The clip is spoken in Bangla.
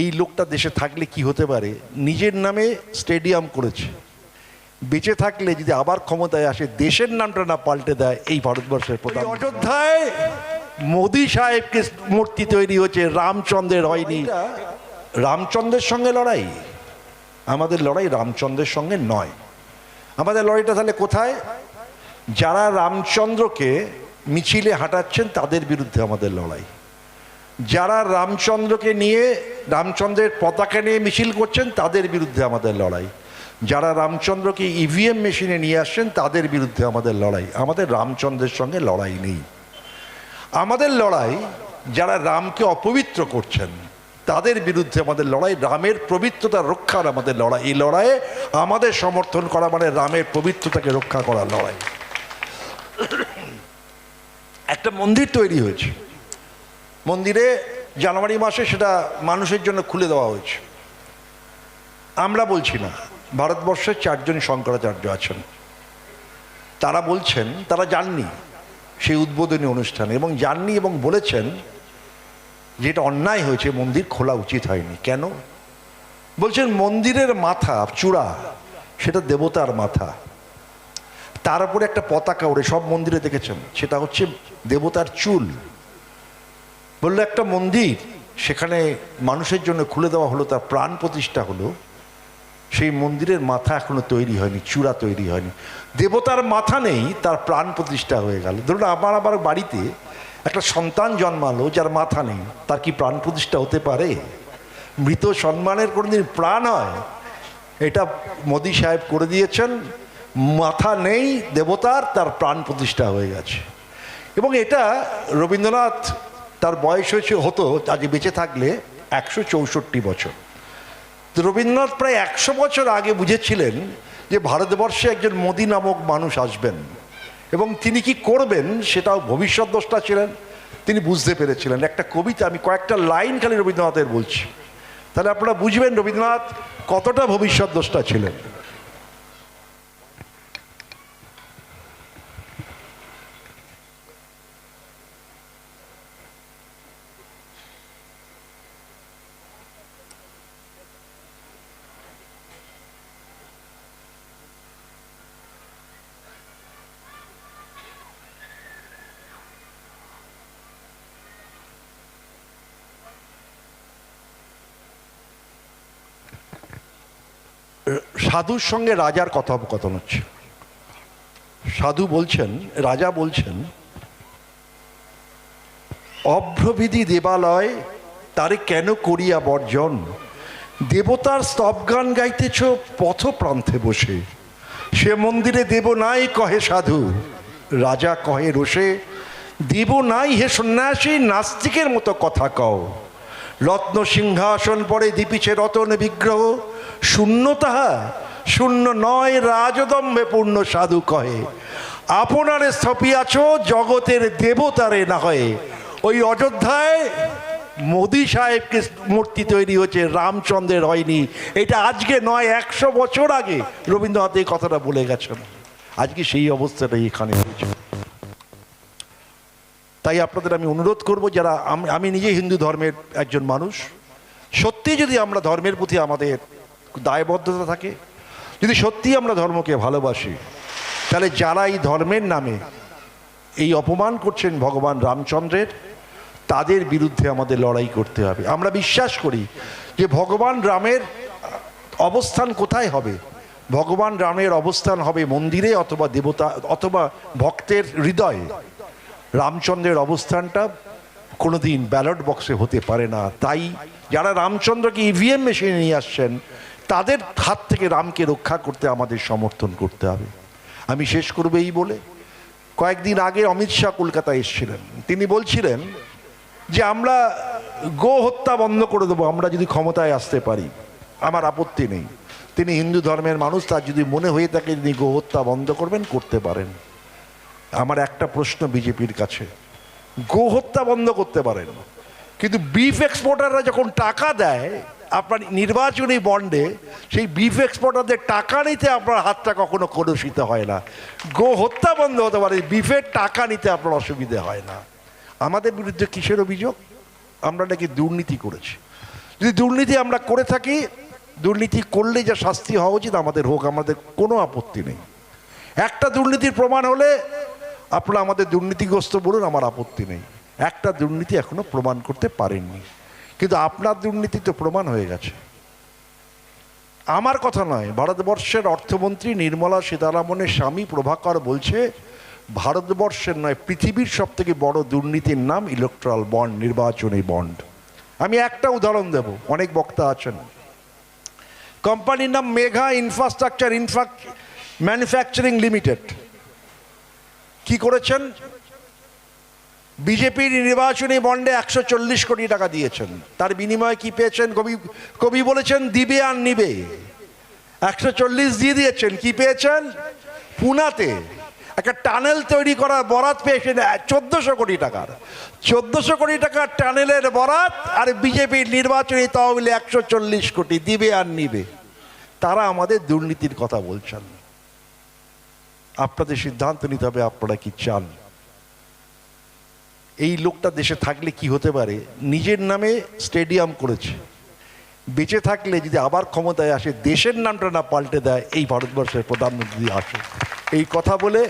এই লোকটা দেশে থাকলে কি হতে পারে? নিজের নামে স্টেডিয়াম করেছে। বেঁচে থাকলে যদি আবার ক্ষমতায় আসে দেশের নামটা না পাল্টে দেয় এই ভারতবর্ষের প্রধান অযোধ্যায় মোদি সাহেবকে মূর্তি তৈরি হচ্ছে রামচন্দ্রের হয়নি। রামচন্দ্রের সঙ্গে লড়াই? আমাদের লড়াই রামচন্দ্রের সঙ্গে নয়। আমাদের লড়াইটা তাহলে কোথায়? যারা রামচন্দ্রকে মিছিলে হাঁটাচ্ছেন তাদের বিরুদ্ধে আমাদের লড়াই। যারা রামচন্দ্রকে নিয়ে, রামচন্দ্রের পতাকা নিয়ে মিছিল করছেন, তাদের বিরুদ্ধে আমাদের লড়াই। যারা রামচন্দ্রকে ইভিএম মেশিনে নিয়ে আসছেন, তাদের বিরুদ্ধে আমাদের লড়াই। আমাদের রামচন্দ্রের সঙ্গে লড়াই নেই। আমাদের লড়াই, যারা রামকে অপবিত্র করছেন, তাদের বিরুদ্ধে আমাদের লড়াই, রামের পবিত্রতা রক্ষার আমাদের লড়াই। এই লড়াইয়ে আমাদের সমর্থন করা মানে রামের পবিত্রতাকে রক্ষা করার লড়াই। একটা মন্দির তৈরি হয়েছে। মন্দিরে জানুয়ারি মাসে সেটা মানুষের জন্য খুলে দেওয়া হয়েছে। আমরা বলছি না ভারতবর্ষের চারজন শঙ্করাচার্য আছেন। তারা বলছেন, তারা যাননি সেই উদ্বোধনী অনুষ্ঠানে এবং যাননি এবং বলেছেন যে এটা অন্যায় হয়েছে, মন্দির খোলা উচিত হয়নি। কেন? বলছেন মন্দিরের মাথা, চূড়া, সেটা দেবতার মাথা। তার উপরে একটা পতাকা ওড়ে, সব মন্দিরে দেখেছেন, সেটা হচ্ছে দেবতার চুল। বলল একটা মন্দির, সেখানে মানুষের জন্য খুলে দেওয়া হলো, তার প্রাণ প্রতিষ্ঠা হলো। সেই মন্দিরের মাথা এখনও তৈরি হয়নি, চূড়া তৈরি হয়নি। দেবতার মাথা নেই, তার প্রাণ প্রতিষ্ঠা হয়ে গেল। ধরুন আমার আবার বাড়িতে একটা সন্তান জন্মালো, যার মাথা নেই, তার কি প্রাণ প্রতিষ্ঠা হতে পারে? মৃত সম্মানের কোনোদিন প্রাণ হয়? এটা মোদি সাহেব করে দিয়েছেন, মাথা নেই, দেবতার, তার প্রাণ প্রতিষ্ঠা হয়ে গেছে। এবং এটা রবীন্দ্রনাথ তার বয়স হয়েছে, হতো আজ বেঁচে থাকলে একশো চৌষট্টি বছর। রবীন্দ্রনাথ প্রায় একশো বছর আগে বুঝেছিলেন যে ভারতবর্ষে একজন মোদি নামক মানুষ আসবেন এবং তিনি কি করবেন সেটাও ভবিষ্যৎ দোষটা ছিলেন, তিনি বুঝতে পেরেছিলেন। একটা কবিতা, আমি কয়েকটা লাইন খালি রবীন্দ্রনাথের বলছি। তাহলে আপনারা বুঝবেন রবীন্দ্রনাথ কতটা ভবিষ্যৎ দোষটা ছিলেন। সাধুর সঙ্গে রাজার কথোপকথন হচ্ছে। সাধু বলছেন, রাজা বলছেন, অভ্রবিধি দেবালয়, তারে কেন করিয়া বর্জন? দেবতার স্তবগান গাইতেছ পথ প্রান্তে বসে। সে মন্দিরে দেব নাই, কহে সাধু। রাজা কহে, রোষে, দেব নাই হে সন্ন্যাসী, নাস্তিকের মতো কথা কও। রত্ন সিংহাসন পরে দীপিছে রতন বিগ্রহ। শূন্য তাহা, শূন্য নয় রাজদম্ভে পূর্ণ সাধু কহে। আপনারে স্থপিয়াছ জগতের দেবতারে না হয়। ওই অযোধ্যায় মোদি সাহেবকে মূর্তি তৈরি হচ্ছে রামচন্দ্রের হয়নি। এটা আজকে নয়, একশো বছর আগে। রবীন্দ্রনাথ এই কথাটা বলে গেছেন। আজকে সেই অবস্থাটাই এখানে হয়েছে। তাই আপনাদের আমি অনুরোধ করব যারা আমি নিজে হিন্দু ধর্মের একজন মানুষ, সত্যি যদি আমরা ধর্মের প্রতি আমাদের দায়বদ্ধতা থাকে, যদি সত্যি আমরা ধর্মকে ভালোবাসি, তাহলে যারা এই ধর্মের নামে এই অপমান করছেন ভগবান রামচন্দ্রের, তাদের বিরুদ্ধে আমাদের লড়াই করতে হবে। আমরা বিশ্বাস করি যে ভগবান রামের অবস্থান কোথায় হবে? ভগবান রামের অবস্থান হবে মন্দিরে অথবা দেবতা অথবা ভক্তের হৃদয়ে। রামচন্দ্রের অবস্থানটা কোনোদিন ব্যালট বক্সে হতে পারে না। তাই যারা রামচন্দ্রকে ইভিএম মেশিনে নিয়ে আসছেন, তাদের হাত থেকে রামকে রক্ষা করতে আমাদের সমর্থন করতে হবে। আমি শেষ করব এই বলে। কয়েকদিন আগে অমিত শাহ কলকাতায় এসেছিলেন। তিনি বলছিলেন যে, আমরা গো হত্যা বন্ধ করে দেবো, আমরা যদি ক্ষমতায় আসতে পারি, আমার আপত্তি নেই। তিনি হিন্দু ধর্মের মানুষ, তার যদি মনে হয়ে থাকে তিনি গো হত্যা বন্ধ করবেন, করতে পারেন। আমার একটা প্রশ্ন বিজেপির কাছে। গো হত্যা বন্ধ করতে পারেন। কিন্তু বিফ এক্সপোর্টাররা যখন টাকা দেয়, আপনার নির্বাচনী বন্ডে, সেই বিফ এক্সপোর্টারদের টাকা নিতে আপনার হাতটা কখনো কলুষিত হয় না। গো হত্যা বন্ধ হতে পারে বিফের টাকা নিতে আপনার অসুবিধে হয় না। আমাদের বিরুদ্ধে কিসের অভিযোগ? আমরা নাকি দুর্নীতি করেছি। যদি দুর্নীতি আমরা করে থাকি, দুর্নীতি করলে যা শাস্তি হওয়া উচিত, আমাদের হোক, আমাদের কোনো আপত্তি নেই। একটা দুর্নীতির প্রমাণ হলে আপনারা আমাদের দুর্নীতিগ্রস্ত বলুন, আমার আপত্তি নেই। একটা দুর্নীতি এখনও প্রমাণ করতে পারেননি। কিন্তু আপনার দুর্নীতি তো প্রমাণ হয়ে গেছে। আমার কথা নয়, ভারতবর্ষের অর্থমন্ত্রী নির্মলা সীতারামনের স্বামী প্রভাকর বলছে, ভারতবর্ষের নয়, পৃথিবীর সব থেকে বড় দুর্নীতির নাম ইলেকট্রাল বন্ড নির্বাচনী বন্ড আমি একটা উদাহরণ দেব, অনেক বক্তা আছেন। কোম্পানির নাম Megha infrastructure infra manufacturing limited. কি করেছেন? বিজেপির নির্বাচনী বন্ডে একশো চল্লিশ কোটি টাকা দিয়েছেন। তার বিনিময়ে কি পেয়েছেন কবি কবি বলেছেন, দিবে আর নিবে। একশো চল্লিশ দিয়ে দিয়েছেন, কি পেয়েছেন? পুনাতে একটা টানেল তৈরি করার বরাত পেয়েছেন চোদ্দশো কোটি টাকার। চোদ্দশো কোটি টাকার টানেলের বরাত আর বিজেপির নির্বাচনী তহবিলে একশো চল্লিশ কোটি, দিবে আর নিবে। তারা আমাদের দুর্নীতির কথা বলছেন। আপনাদের সিদ্ধান্ত নিতে হবে আপনারা কি চান? এই লোকটা দেশে থাকলে কি হতে পারে? নিজের নামে স্টেডিয়াম করেছে। বেঁচে থাকলে যদি আবার ক্ষমতায় আসে, দেশের নামটা না পাল্টে দেয়, এই ভারতবর্ষের প্রধানমন্ত্রী আসে। এই কথা বলে